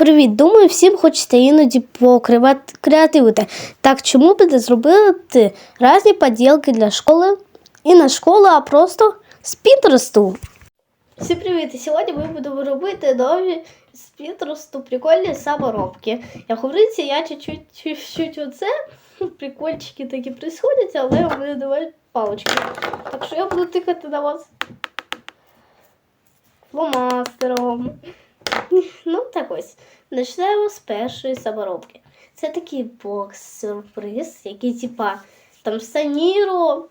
Привіт! Думаю, всім хочеться іноді покривати креативити. Так чому б не зробити різні поділки для школи і не школи, а просто з Пінтересту? Всім привіт! Сьогодні ми будемо робити нові з Пінтересту прикольні саморобки. Як говориться, я чуть-чуть оце прикольчики такі происходять, але у давай палочки. Так що я буду тикати на вас фломастером. Ну, так ось. Почнемо з першої саморобки. Це такий бокс-сюрприз, який, типа, там саніро.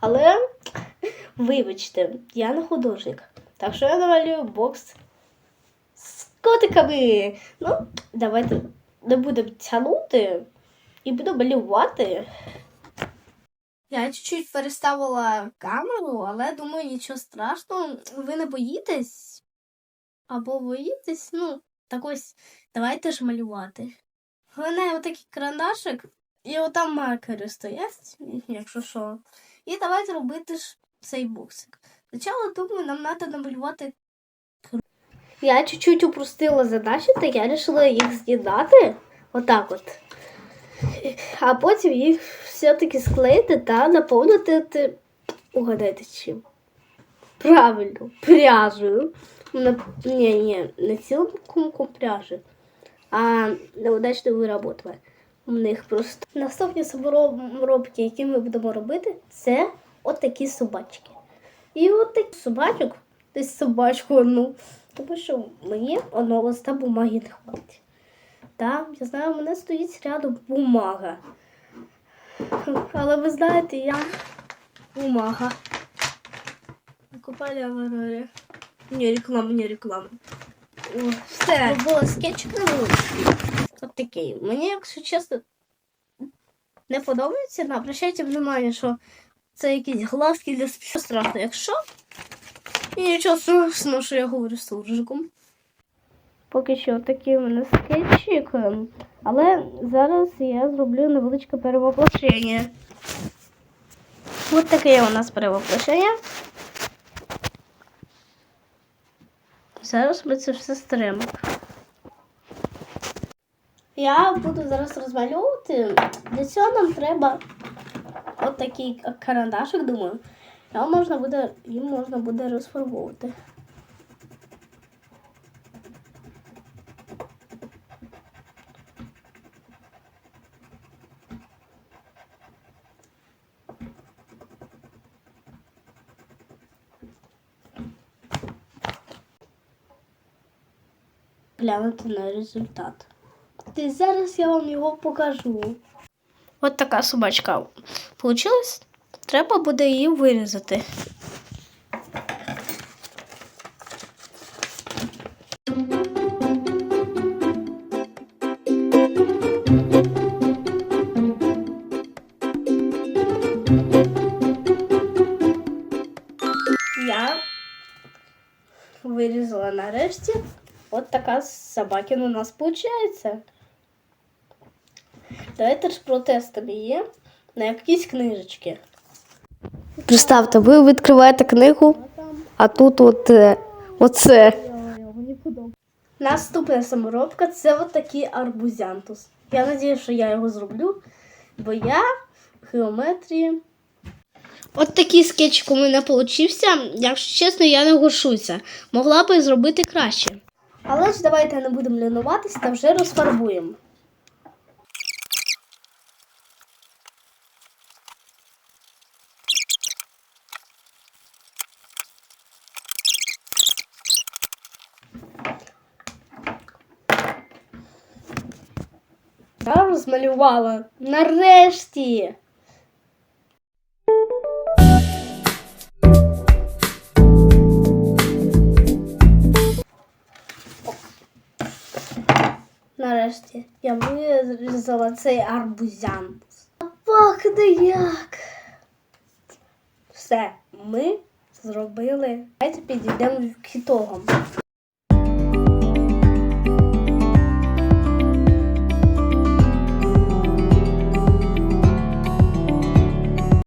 Але, вибачте, я не художник. Так що я намалюю бокс з котиками. Ну, давайте не будемо тягнути і буду малювати. Я чуть-чуть переставила камеру, але думаю, нічого страшного. Ви не боїтесь? Або боїтесь? Ну, так ось, давайте ж малювати. Головне, отакий карандашик, і отам маркери стоять, якщо що. І давайте робити ж цей боксик. Спочатку, думаю, нам треба намалювати. Я чуть-чуть упростила задачі, та я вирішила їх з'єднати. Отак от. А потім їх все-таки склеїти та наповнити. Угадайте чим. Правильно, пряжею. На... Ні, не цілим кумком пряжі, а неудачно вироботами. У них просто наступні саморобки, які ми будемо робити, це от собачки. І от собачок, десь собачку одну, тому що мені одного листа бумаги не хватить. Так, я знаю, у мене стоїть рядом бумага. Але ви знаєте, я бумага. Купали аварії. Ні, реклама, не реклама. О, Все. Було скетч невеличкий. От такий. Мені, якщо чесно, не подобається. Не обращайте внимание, що це якісь глазки для спів. Якщо. І нічого страшного, що я говорю з суржиком. Поки що такий у мене скетчик. Але зараз я зроблю невеличке перевоплощення. Ось таке у нас перевоплощення. Зараз ми це все стримо. Я буду зараз розмальовувати. Для цього нам треба от такий карандашик, думаю. Його можна буде, їм можна буде розфарбовувати. Глянути на результат. І зараз я вам його покажу. От така собачка получилась. Треба буде її вирізати. Я вирізала нарешті. От така собакина у нас виходить. Давайте ж протестами є на якісь книжечки. Представте, ви відкриваєте книгу, а тут от е, оце. Наступна саморобка це от такий арбузянтус. Я сподіваюся, що я його зроблю, бо я в геометрії. От такий скетчик у мене получився. Якщо чесно, я не горшуся. Могла би зробити краще. Але ж давайте не будемо лінуватись та вже розфарбуємо. Я розмалювала нарешті. Нарешті я вирізала цей арбузян. Пахне як. Все, ми зробили. Давайте підійдемо к ітогам.